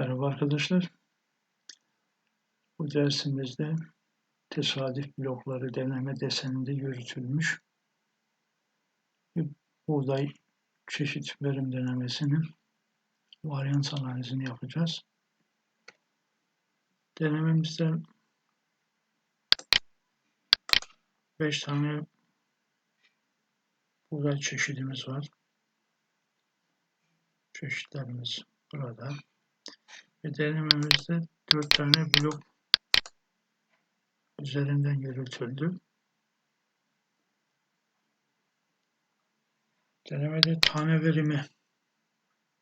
Merhaba arkadaşlar. Bu dersimizde tesadüf blokları deneme deseninde yürütülmüş bir buğday çeşit verim denemesinin varyans analizini yapacağız. Denememizde 5 tane buğday çeşidimiz var. Çeşitlerimiz burada. Ve denememizde 4 tane blok üzerinden yürütüldü. Denemede tane verimi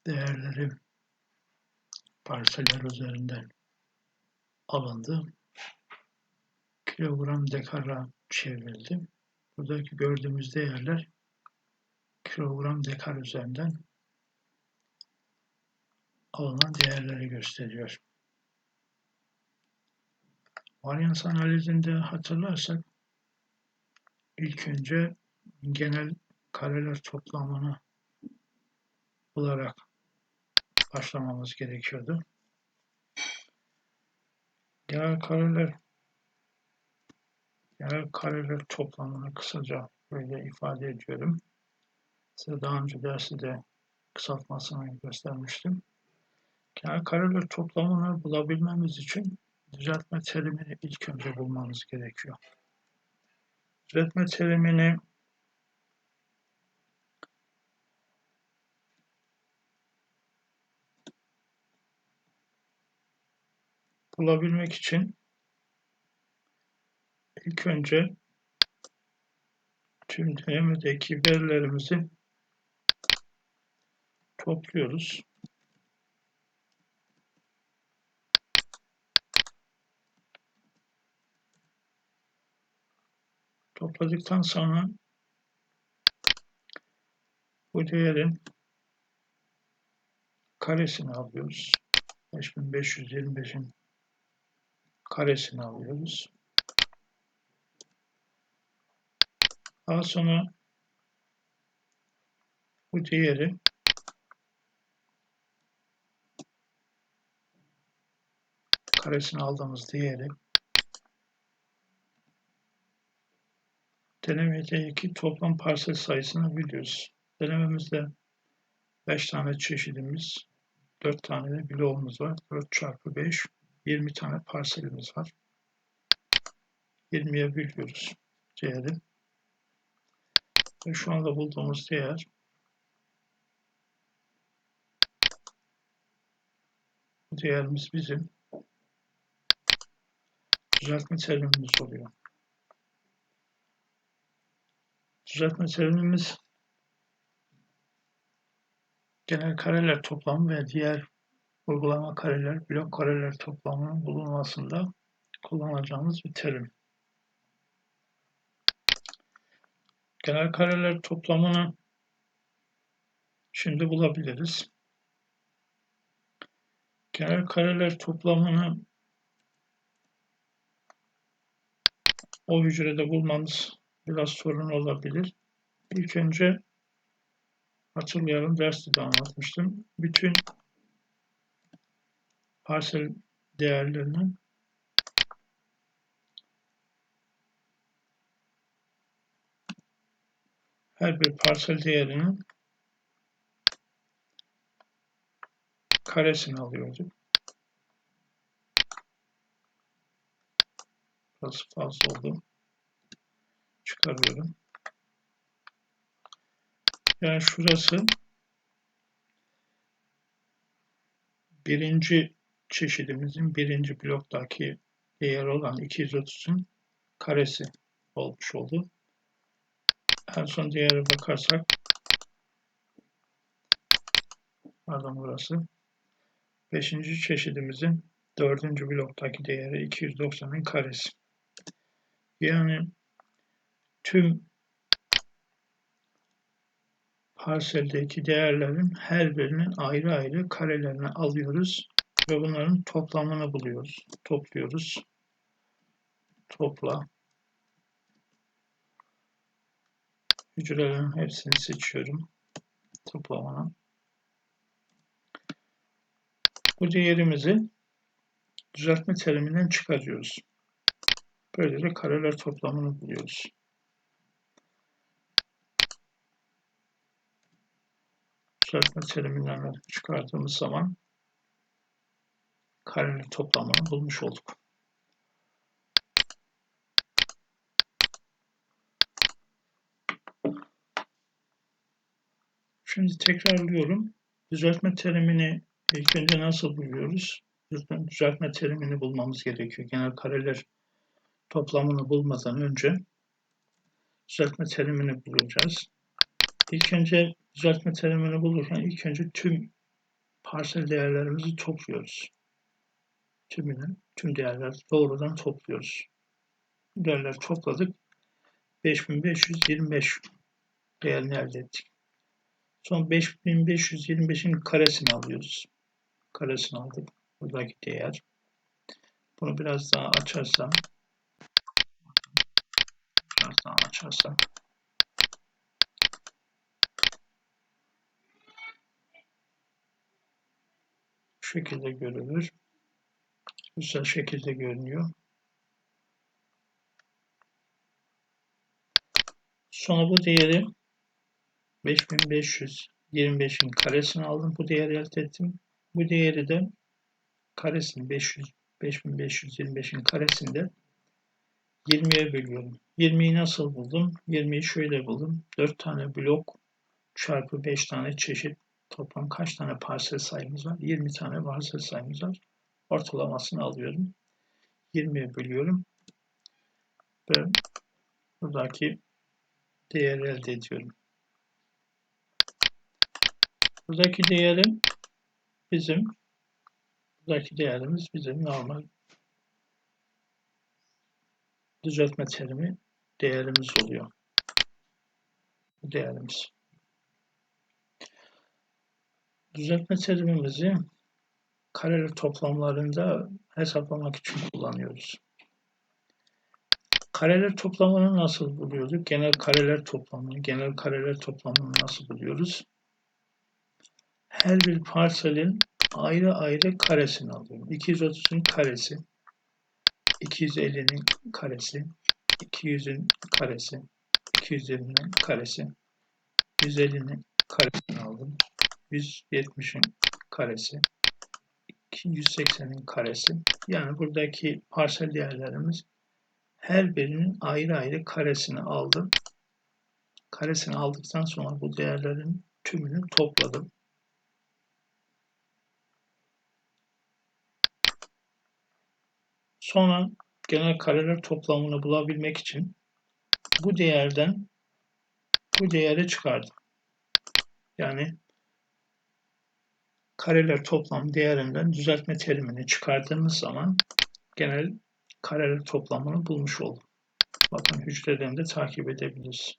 değerleri parseller üzerinden alındı. Kilogram dekara çevrildi. Buradaki gördüğümüz değerler kilogram dekar üzerinden alınan değerleri gösteriyor. Varyans analizinde hatırlarsak ilk önce genel kareler toplamını bularak başlamamız gerekiyordu. Genel kareler genel kareler toplamını kısaca böyle ifade ediyorum. Size daha önce dersi de kısaltmasını göstermiştim. Genel kareler toplamını bulabilmemiz için düzeltme terimini ilk önce bulmamız gerekiyor. Düzeltme terimini bulabilmek için ilk önce tüm denemedeki verilerimizi topluyoruz. Topladıktan sonra bu değerin karesini alıyoruz. 5525'in karesini alıyoruz. Daha sonra bu değeri karesini aldığımız değeri Denemedeki toplam parsel sayısını biliyoruz. Denememizde 5 tane çeşidimiz, 4 tane de bloğumuz var. 4 çarpı 5, 20 tane parselimiz var. 20'ye bölüyoruz değeri. Ve şu anda bulduğumuz değer bu değerimiz bizim düzeltme terimimiz oluyor. Düzeltme terimimiz genel kareler toplamı ve diğer uygulama kareler, blok kareler toplamının bulunmasında kullanacağımız bir terim. Genel kareler toplamını şimdi bulabiliriz. Genel kareler toplamını o hücrede bulmamız biraz sorun olabilir. İlk önce hatırlayalım derste de anlatmıştım. Bütün parsel değerlerinin her bir parsel değerinin karesini alıyorduk. Biraz fazla oldu çıkarıyorum. Yani şurası birinci çeşidimizin birinci bloktaki değer olan 230'un karesi olmuş oldu. En son değere bakarsak pardon burası beşinci çeşidimizin dördüncü bloktaki değeri 290'ın karesi. Yani tüm parseldeki değerlerin her birinin ayrı ayrı karelerini alıyoruz ve bunların toplamını buluyoruz. Topluyoruz. Topla. Hücrelerin hepsini seçiyorum. Toplamını. Bu değerimizi düzeltme teriminden çıkarıyoruz. Böylece kareler toplamını buluyoruz. Düzeltme teriminden çıkardığımız zaman kareler toplamını bulmuş olduk. Şimdi tekrarlıyorum. Düzeltme terimini ilk önce nasıl buluyoruz? Düzeltme terimini bulmamız gerekiyor. Genel kareler toplamını bulmadan önce düzeltme terimini bulacağız. İlk önce düzeltme terimini bulurken ilk önce tüm parsel değerlerimizi topluyoruz. Tümünü, tüm değerler doğrudan topluyoruz. Değerler topladık. 5525 değerini elde ettik. Son 5525'in karesini alıyoruz. Karesini aldık. Buradaki değer. Bunu biraz daha açarsam biraz daha açarsam şekilde görülür. Güzel şekilde görünüyor. Sonra bu değeri 5525'in karesini aldım. Bu değeri elde ettim. Bu değeri de karesini 500 5525'in karesinde 20'ye bölüyorum. 20'yi nasıl buldum? 20'yi şöyle buldum. 4 tane blok çarpı 5 tane çeşit toplam kaç tane parsel sayımız var? 20 tane parsel sayımız var. Ortalamasını alıyorum. 20'ye bölüyorum. Ve buradaki değeri elde ediyorum. Buradaki değerim bizim buradaki değerimiz bizim normal düzeltme terimi değerimiz oluyor. Bu değerimiz. Düzeltme terimimizi kareler toplamlarında hesaplamak için kullanıyoruz. Kareler toplamını nasıl buluyorduk? Genel kareler toplamını, genel kareler toplamını nasıl buluyoruz? her bir parselin ayrı ayrı karesini alıyorum. 230'un karesi, 250'nin karesi, 200'ün karesi, 220'nin karesi, 150'nin karesini aldım. 170'in karesi, 180'in karesi. Yani buradaki parsel değerlerimiz her birinin ayrı ayrı karesini aldım. Karesini aldıktan sonra bu değerlerin tümünü topladım. Sonra genel kareler toplamını bulabilmek için bu değerden bu değeri çıkardım. Yani kareler toplam değerinden düzeltme terimini çıkardığımız zaman genel kareler toplamını bulmuş oldum. Bakın hücreden de takip edebiliriz.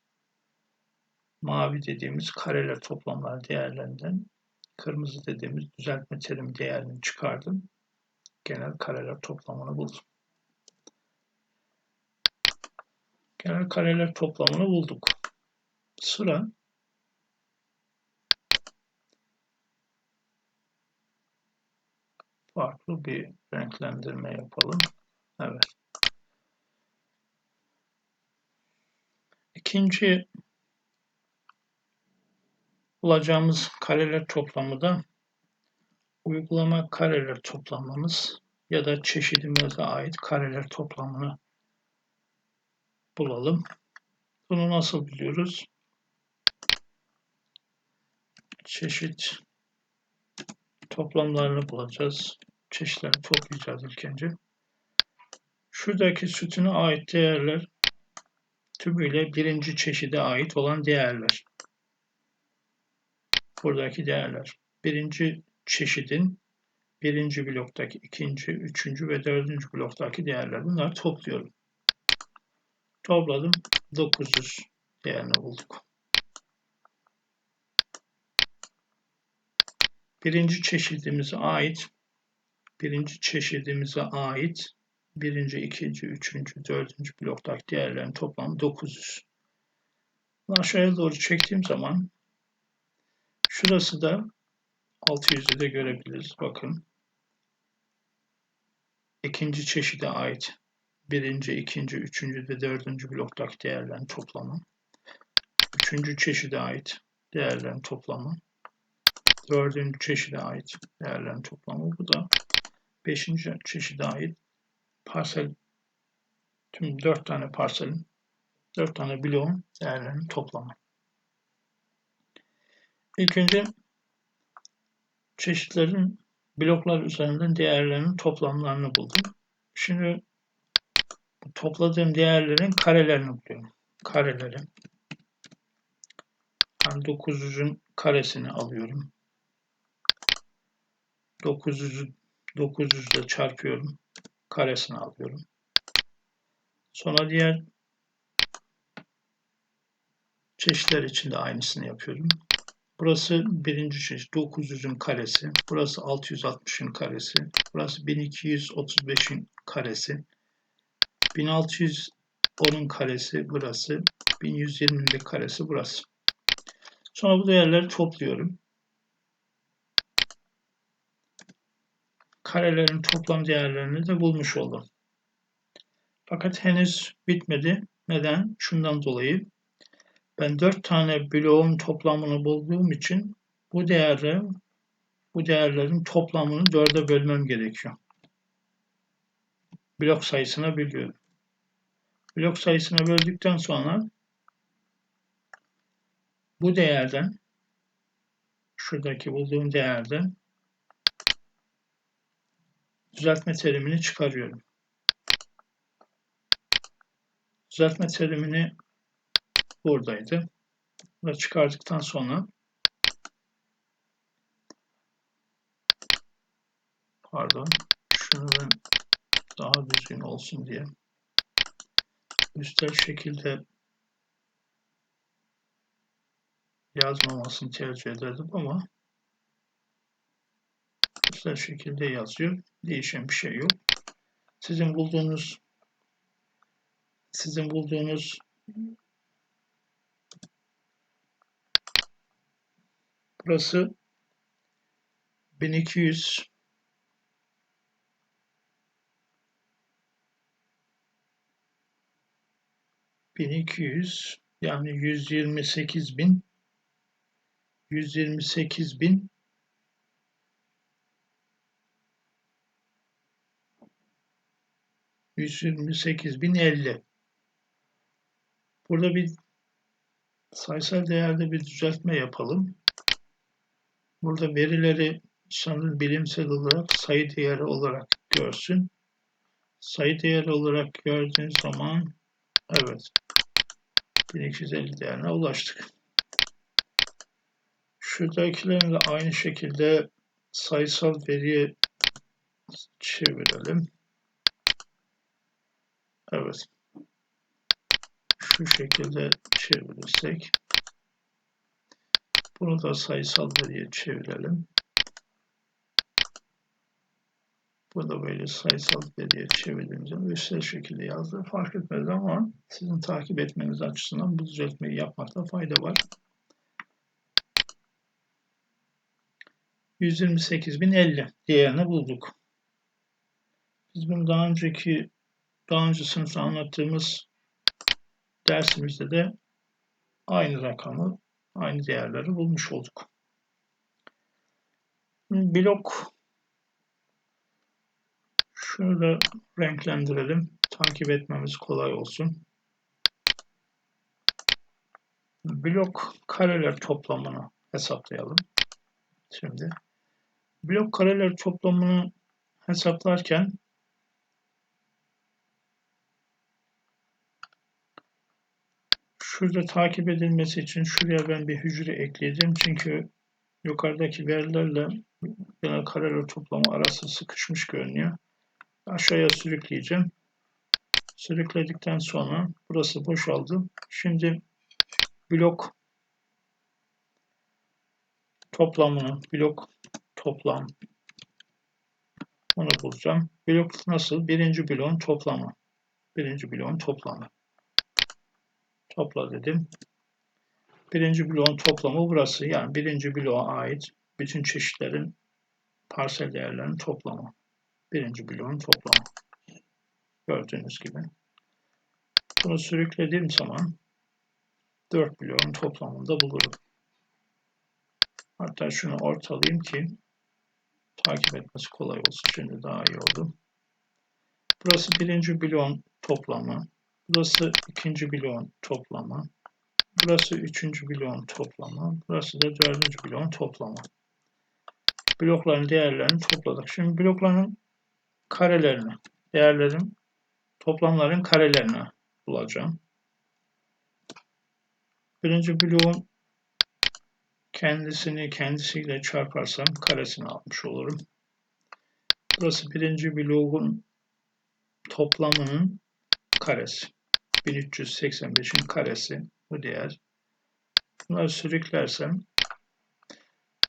Mavi dediğimiz kareler toplamlar değerlerinden kırmızı dediğimiz düzeltme terim değerini çıkardım genel kareler toplamını buldum. Genel kareler toplamını bulduk. Sıra farklı bir renklendirme yapalım. Evet. İkinci bulacağımız kareler toplamı da uygulama kareler toplamımız ya da çeşidimize ait kareler toplamını bulalım. Bunu nasıl biliyoruz? Çeşit toplamlarını bulacağız. Çeşitleri toplayacağız ilk önce. Şuradaki sütuna ait değerler tümüyle birinci çeşide ait olan değerler. Buradaki değerler. Birinci çeşidin birinci bloktaki ikinci, üçüncü ve dördüncü bloktaki değerler. Bunları topluyorum. Topladım. 900 değerini bulduk. Birinci çeşidimize ait birinci çeşidimize ait birinci, ikinci, üçüncü, dördüncü bloktaki değerlerin toplamı 900. Bunu aşağıya doğru çektiğim zaman şurası da 600'ü de görebiliriz. Bakın ikinci çeşide ait birinci, ikinci, üçüncü ve dördüncü bloktaki değerlerin toplamı. Üçüncü çeşide ait değerlerin toplamı. Dördüncü çeşide ait değerlerin toplamı. Bu da beşinci çeşide ait parsel tüm dört tane parselin dört tane bloğun değerlerinin toplamı. İlk önce çeşitlerin bloklar üzerinden değerlerinin toplamlarını buldum. Şimdi topladığım değerlerin karelerini buluyorum. Kareleri. Yani 900'ün karesini alıyorum. 900'ü 900 ile çarpıyorum. Karesini alıyorum. Sonra diğer çeşitler için de aynısını yapıyorum. Burası birinci çeşit 900'ün karesi. Burası 660'ın karesi. Burası 1235'in karesi. 1610'un karesi burası. 1120'nin karesi burası. Sonra bu değerleri topluyorum. Karelerin toplam değerlerini de bulmuş oldum. Fakat henüz bitmedi. Neden? Şundan dolayı ben 4 tane bloğun toplamını bulduğum için bu değerleri bu değerlerin toplamını 4'e bölmem gerekiyor. Blok sayısına bölüyorum. Blok sayısına böldükten sonra bu değerden şuradaki bulduğum değerden düzeltme terimini çıkarıyorum. Düzeltme terimini buradaydı. Bunu çıkardıktan sonra pardon şunu ben daha düzgün olsun diye üstel şekilde yazmamasını tercih ederdim ama üstel şekilde yazıyor. Değişen bir şey yok. Sizin bulduğunuz sizin bulduğunuz burası 1200 1200 yani 128 bin 128 bin 128.050. Burada bir sayısal değerde bir düzeltme yapalım. Burada verileri sanırım bilimsel olarak sayı değeri olarak görsün. Sayı değeri olarak gördüğün zaman evet 1250 değerine ulaştık. Şuradakilerini de aynı şekilde sayısal veriye çevirelim. Evet. Şu şekilde çevirirsek bunu da sayısal veriye çevirelim. Bu da böyle sayısal veriye çevirdiğimizde üstel şekilde yazdı. Fark etmez ama sizin takip etmeniz açısından bu düzeltmeyi yapmakta fayda var. 128.050 değerini bulduk. Biz bunu daha önceki daha önce sınıfta anlattığımız dersimizde de aynı rakamı, aynı değerleri bulmuş olduk. Blok şunu da renklendirelim. Takip etmemiz kolay olsun. Blok kareler toplamını hesaplayalım. Şimdi blok kareler toplamını hesaplarken Şurada takip edilmesi için şuraya ben bir hücre ekleyeceğim. Çünkü yukarıdaki verilerle genel kareler toplamı arası sıkışmış görünüyor. Aşağıya sürükleyeceğim. Sürükledikten sonra burası boşaldı. Şimdi blok toplamını, blok toplam onu bulacağım. Blok nasıl? Birinci bloğun toplamı. Birinci bloğun toplamı. Topla dedim. Birinci bloğun toplamı burası. Yani birinci bloğa ait bütün çeşitlerin parsel değerlerinin toplamı. birinci bloğun toplamı. Gördüğünüz gibi. Bunu sürüklediğim zaman 4 bloğun toplamını da bulurum. Hatta şunu ortalayayım ki takip etmesi kolay olsun. Şimdi daha iyi oldu. Burası birinci bloğun toplamı. Burası ikinci bloğun toplamı. Burası üçüncü bloğun toplamı. Burası da dördüncü bloğun toplamı. Blokların değerlerini topladık. Şimdi blokların karelerini, değerlerin toplamların karelerini bulacağım. Birinci bloğun kendisini kendisiyle çarparsam karesini almış olurum. Burası birinci bloğun toplamının karesi. 1385'in karesi bu değer. Bunları sürüklersem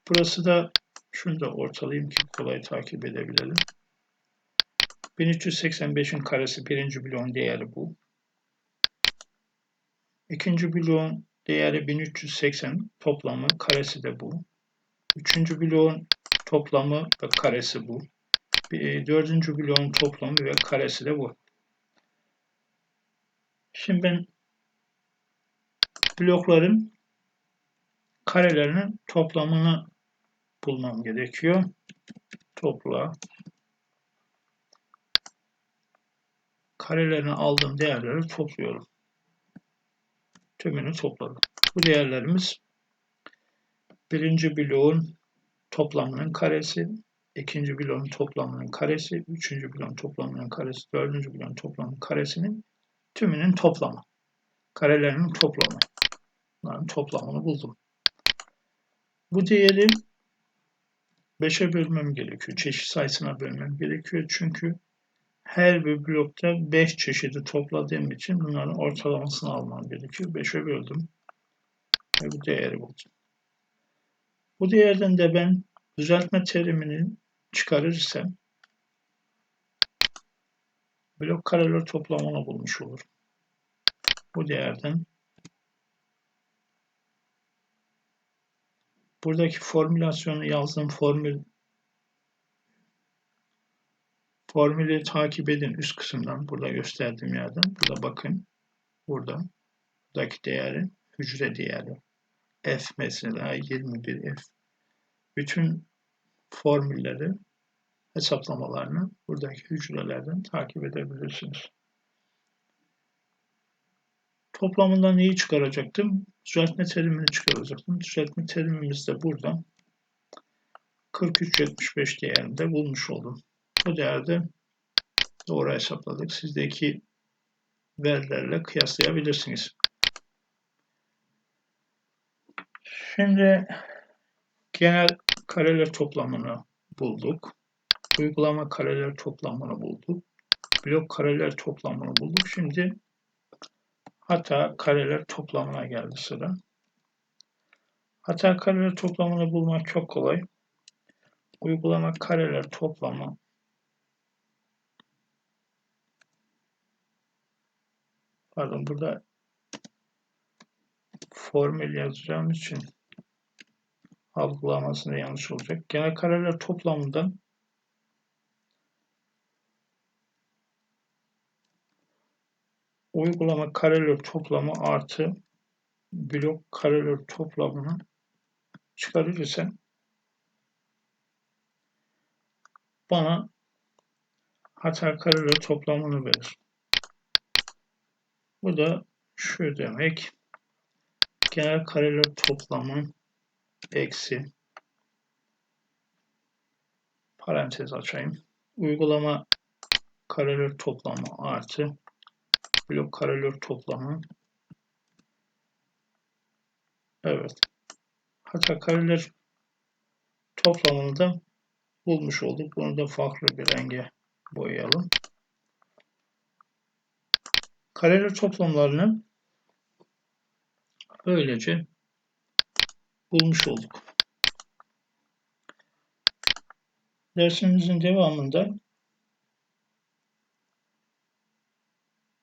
burası da şunu da ortalayayım ki kolay takip edebilelim. 1385'in karesi birinci bloğun değeri bu. İkinci bloğun değeri 1380 toplamı karesi de bu. Üçüncü bloğun toplamı ve karesi bu. Dördüncü bloğun toplamı ve karesi de bu. Şimdi ben blokların karelerinin toplamını bulmam gerekiyor. Topla. Karelerini aldığım değerleri topluyorum. Tümünü topladım. Bu değerlerimiz birinci bloğun toplamının karesi, ikinci bloğun toplamının karesi, üçüncü bloğun toplamının karesi, dördüncü bloğun toplamının karesinin tümünün toplamı. Karelerinin toplamı. Bunların toplamını buldum. Bu değeri 5'e bölmem gerekiyor. Çeşit sayısına bölmem gerekiyor. Çünkü her bir blokta 5 çeşidi topladığım için bunların ortalamasını almam gerekiyor. 5'e böldüm. Ve bu değeri buldum. Bu değerden de ben düzeltme terimini çıkarırsam blok kareler toplamını bulmuş olurum. Bu değerden. Buradaki formülasyonu yazdığım formül formülü takip edin üst kısımdan. Burada gösterdiğim yerden. Burada bakın. Burada. Buradaki değeri hücre değeri. F mesela 21 f. Bütün formülleri hesaplamalarını buradaki hücrelerden takip edebilirsiniz. Toplamından neyi çıkaracaktım? Düzeltme terimini çıkaracaktım. Düzeltme terimimiz de burada 43.75 değerinde bulmuş oldum. Bu değerde doğru hesapladık. Sizdeki verilerle kıyaslayabilirsiniz. Şimdi genel kareler toplamını bulduk. Uygulama kareler toplamını bulduk. Blok kareler toplamını bulduk. Şimdi hata kareler toplamına geldi sıra. Hata kareler toplamını bulmak çok kolay. Uygulama kareler toplamı pardon burada formül yazacağım için algılamasında yanlış olacak. Genel kareler toplamından uygulama kareler toplamı artı blok kareler toplamını çıkarırsam bana hata kareler toplamını verir. Bu da şu demek. Genel kareler toplamı eksi parantez açayım. Uygulama kareler toplamı artı blok kareler toplamı evet hatta kareler toplamını da bulmuş olduk. Bunu da farklı bir renge boyayalım. Kareler toplamlarını böylece bulmuş olduk. Dersimizin devamında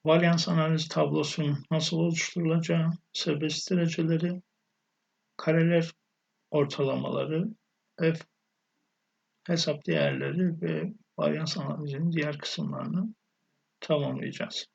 varyans analiz tablosunun nasıl oluşturulacağı, serbest dereceleri, kareler ortalamaları, f hesap değerleri ve varyans analizinin diğer kısımlarını tamamlayacağız.